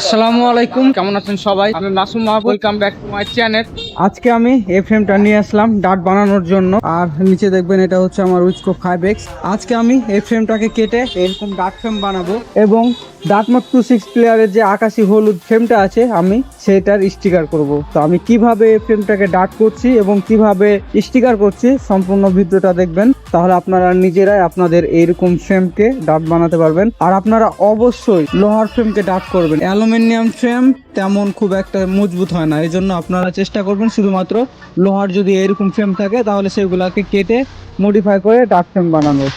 আসসালামু আলাইকুম, কেমন আছেন সবাই? আমি Masum Mahbub. Welcome back to my channel আজকে আমি এই ফ্রেমটা নিয়ে আসলাম ডাট বানানোর জন্য। আর নিচে দেখবেন এটা হচ্ছে আমার উইচকো ফাইভ এক্স আজকে আমি এই ফ্রেমটাকে কেটে এরকম ডাট ফ্রেম বানাবো এবং ডাটমক টু সিক্স প্লেয়ারের যে আকাশি হলুদ ফ্রেমটা আছে, আমি সেটার স্টিকার করব। তো আমি কীভাবে ফ্রেমটাকে ডাট করছি এবং কীভাবে স্টিকার করছি সম্পূর্ণ ভিডিওটা দেখবেন। তাহলে আপনারা নিজেরাই আপনাদের এইরকম ফ্রেমকে ডাট বানাতে পারবেন। আর আপনারা অবশ্যই লোহার ফ্রেমকে ডাট করবেন। অ্যালুমিনিয়াম ফ্রেম তেমন খুব একটা মজবুত হয় না এই জন্য আপনারা চেষ্টা করবেন শুধুমাত্র লোহার যদি এরকম ফ্রেম থাকে, তাহলে সেগুলাকে কেটে মডিফাই করে ডাট ফ্রেম বানানোর।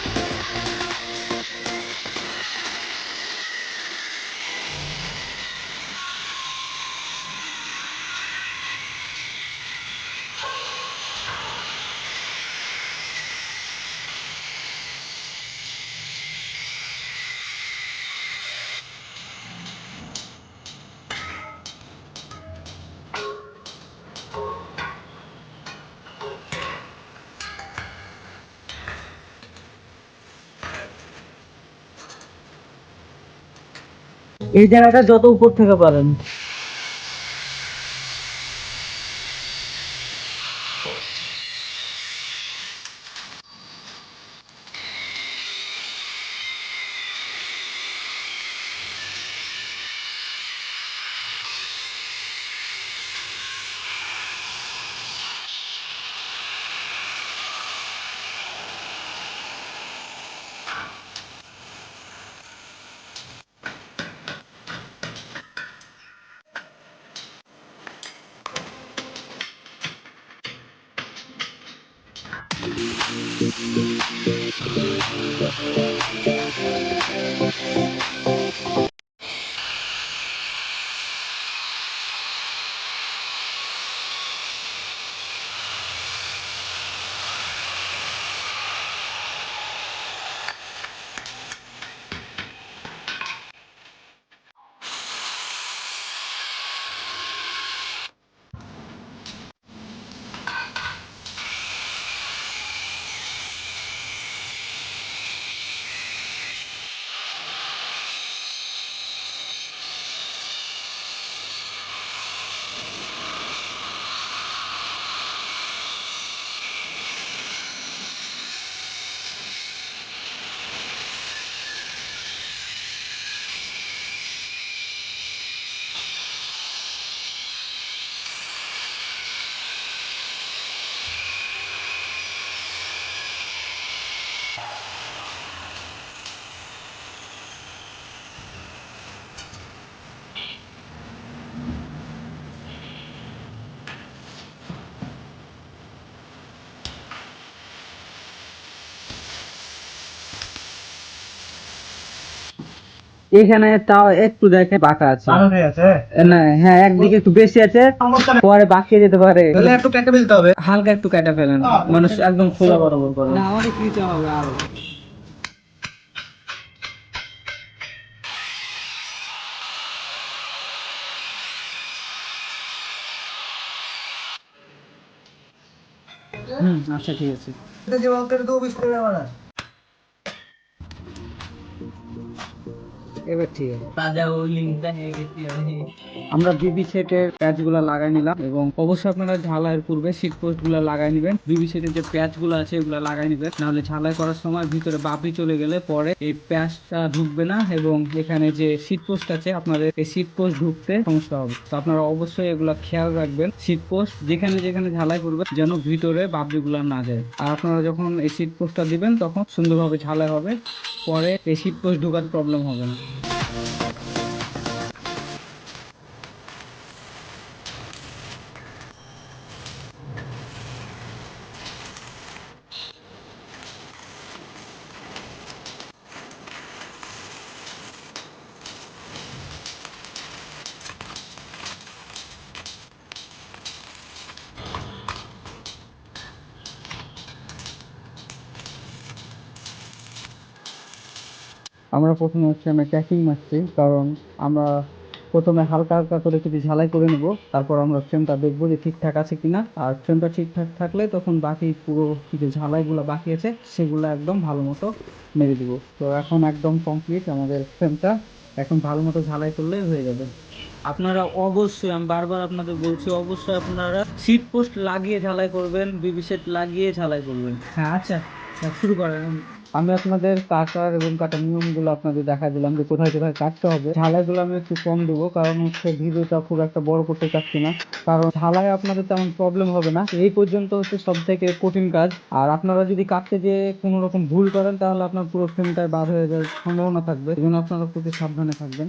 এই জায়গাটা যত উপর থেকে পারেন। Thank you. এখানে তাও একটু দেখে বাঁকা আছে। না হ্যাঁ একদিকে একটু বেশি আছে পরে বাঁকিয়ে যেতে পারে। একটু কেটে ফেলতে হবে। হালকা একটু কেটে ফেলেন। মানুষ একদম খোলা বরাবর করে। না হবে আরও। হুম আচ্ছা ঠিক আছে। এবার ঠিক আছে। আমরা বিবি সেটের প্যাচগুলা লাগাই নিলাম এবং অবশ্যই আপনারা ঝালাইয়ের পূর্বে সিট পোস্টগুলা লাগাই নিবেন। বিবি সেটের যে প্যাচগুলো আছে এগুলা লাগাই নিবেন। নাহলে ঝালাই করার সময় ভিতরে বাপি চলে গেলে পরে এই প্যাচটা ঢুকবে না এবং এখানে যে সিট পোস্ট আছে আপনাদের এই সিট পোস্ট ঢুকতে সমস্যা হবে। তো আপনারা অবশ্যই এগুলা খেয়াল রাখবেন। সিট পোস্ট যেখানে যেখানে ঝালাই করবে যেন ভিতরে বাপি গুলা না যায়। আর আপনারা যখন এই সিট পোস্টটা দিবেন তখন সুন্দরভাবে ঝালাই হবে। পরে এই সিট পোস্ট ঢোকার প্রবলেম হবে না। আমরা প্রথমে হচ্ছে আমরা ট্যাকিং মারছি কারণ আমরা প্রথমে হালকা হালকা করে কিছু ঝালাই করে নেব তারপর আমরা ফ্রেমটা দেখব যে ঠিকঠাক আছে কিনা। আর ফ্রেমটা ঠিকঠাক থাকলে তখন বাকি পুরো কিছু ঝালাইগুলো বাকি আছে সেগুলো একদম ভালো মতো মেরে দিব। তো এখন একদম কমপ্লিট আমাদের ফ্রেমটা এখন ভালো মতো ঝালাই করলে হয়ে যাবে। আপনারা অবশ্যই আমি বারবার আপনাদের বলছি অবশ্যই আপনারা সিট পোস্ট লাগিয়ে ঝালাই করবেন বিবি সেট লাগিয়ে ঝালাই করবেন। হ্যাঁ আচ্ছা, শুরু করেন। আমি আপনাদের কাটার এবং কাটার নিয়মগুলো আপনাদের দেখা দিলাম যে কোথায় কোথায় কাটতে হবে। ঝালাইগুলো আমি একটু কম দেবো, কারণ হচ্ছে ভিডিওটা খুব একটা বড় করতে চাচ্ছি না। কারণ ঝালাই আপনাদের তেমন প্রবলেম হবে না। এই পর্যন্ত হচ্ছে সব থেকে কঠিন কাজ। আর আপনারা যদি কাটতে যেয়ে কোনো রকম ভুল করেন, তাহলে আপনার পুরো ফ্রেমটাই বার হয়ে যাওয়ার সম্ভাবনা থাকবে। এই জন্য আপনারা প্রতি সাবধানে থাকবেন।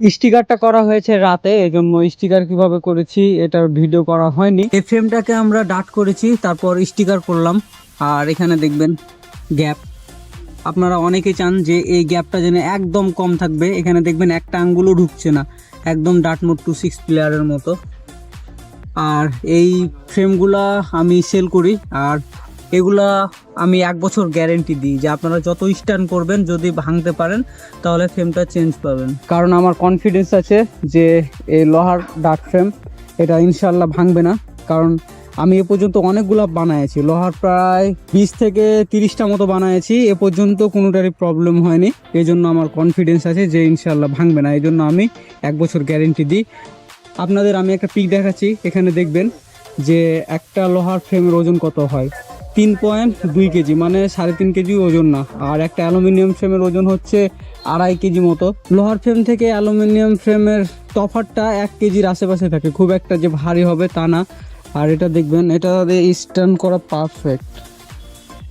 স্টিকারটা করা হয়েছে রাতে এই জন্য স্টিকার কীভাবে করেছি এটার ভিডিও করা হয়নি। এই ফ্রেমটাকে আমরা ডাট করেছি, তারপর স্টিকার করলাম। আর এখানে দেখবেন গ্যাপ। আপনারা অনেকে চান যে এই গ্যাপটা যেন একদম কম থাকবে। এখানে দেখবেন একটা আঙ্গুলও ঢুকছে না, একদম ডাট মোট টু সিক্স প্লেয়ারের মতো। আর এই ফ্রেমগুলা আমি সেল করি, আর এগুলা আমি এক বছর গ্যারেন্টি দিই যে আপনারা যত স্ট্যান্ড করবেন, যদি ভাঙতে পারেন, তাহলে ফ্রেমটা চেঞ্জ পাবেন। কারণ আমার কনফিডেন্স আছে যে এই লোহার ডার্ক ফ্রেম এটা ইনশাল্লাহ ভাঙবে না। কারণ আমি এ পর্যন্ত অনেকগুলো বানাইছি, লোহার প্রায় বিশ থেকে তিরিশটা মতো বানাইছি, এ পর্যন্ত কোনোটারই প্রবলেম হয়নি। এই জন্য আমার কনফিডেন্স আছে যে ইনশাল্লাহ ভাঙবে না এই জন্য আমি এক বছর গ্যারেন্টি দিই। আপনাদের আমি একটা পিক দেখাচ্ছি, এখানে দেখবেন যে একটা লোহার ফ্রেমের ওজন কত হয়। তিন পয়েন্ট দুই কেজি মানে সাড়ে তিন কেজি ওজন না। আর একটা অ্যালুমিনিয়াম ফ্রেমের ওজন হচ্ছে আড়াই কেজি মতো। লোহার ফ্রেম থেকে অ্যালুমিনিয়াম ফ্রেমের তফাতটা এক কেজির আশেপাশে থাকে। খুব একটা যে ভারী হবে তা না। আর এটা দেখবেন, এটা স্ট্যান্ড করা পারফেক্ট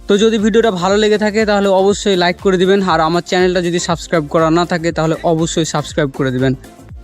তো যদি ভিডিওটা ভালো লেগে থাকে, তাহলে অবশ্যই লাইক করে দিবেন। আর আমার চ্যানেলটা যদি সাবস্ক্রাইব করা না থাকে, তাহলে অবশ্যই সাবস্ক্রাইব করে দিবেন।